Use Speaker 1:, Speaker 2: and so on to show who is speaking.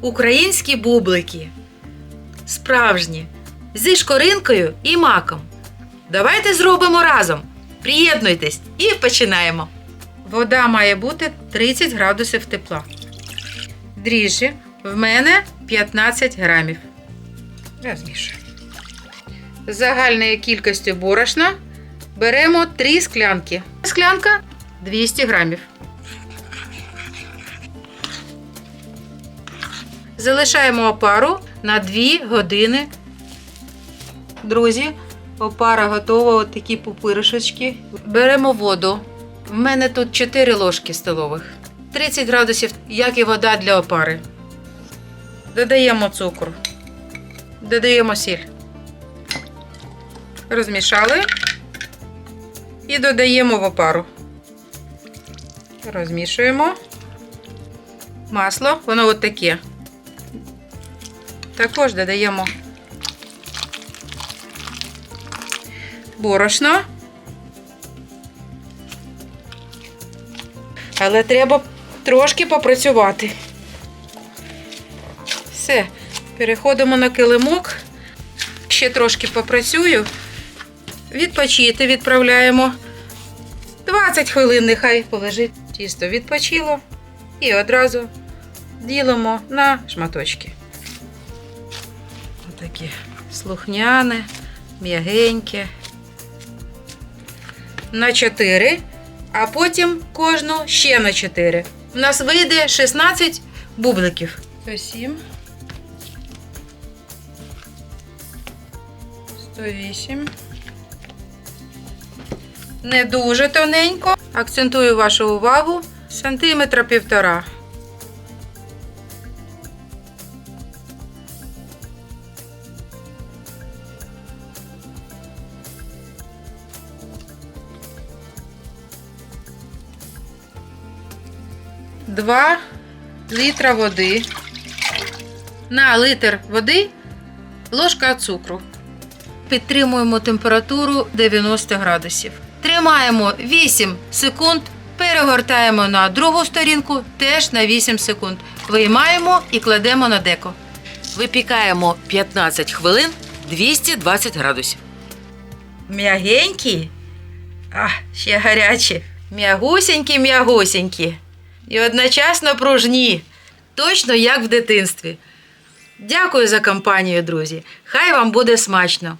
Speaker 1: Українські бублики. Справжні. Зі шкоринкою і маком. Давайте зробимо разом. Приєднуйтесь і починаємо. Вода має бути 30 градусів тепла. Дріжджі в мене 15 грамів. Розмішуємо. Загальною кількістю борошна беремо 3 склянки. Склянка 200 грамів. Залишаємо опару на 2 години. Друзі, опара готова, от такі пупиришечки. Беремо воду. В мене тут 4 ложки столових. 30 градусів, як і вода для опари. Додаємо цукор. Додаємо сіль. Розмішали. І додаємо в опару. Розмішуємо. Масло, воно от таке. Також додаємо борошно. Але треба трошки попрацювати. Все, переходимо на килимок. Ще трошки попрацюю. Відпочити відправляємо. 20 хвилин нехай полежить. Тісто відпочило. І одразу ділимо на шматочки. Отаке слухняне, м'ягеньке. На 4, а потім кожну ще на 4. У нас вийде 16 бубликів. 107. 108. Не дуже тоненько. Акцентую вашу увагу. Сантиметра півтора. Два літра води. На литр води ложка цукру. Підтримуємо температуру 90 градусів. Тримаємо 8 секунд, перегортаємо на другу сторінку теж на 8 секунд. Виймаємо і кладемо на деко.
Speaker 2: Випікаємо 15 хвилин 220 градусів.
Speaker 1: М'ягенькі, а ще гарячі. М'ягусенькі, м'ягусенькі. І одночасно пружні. Точно як в дитинстві. Дякую за компанію, друзі. Хай вам буде смачно.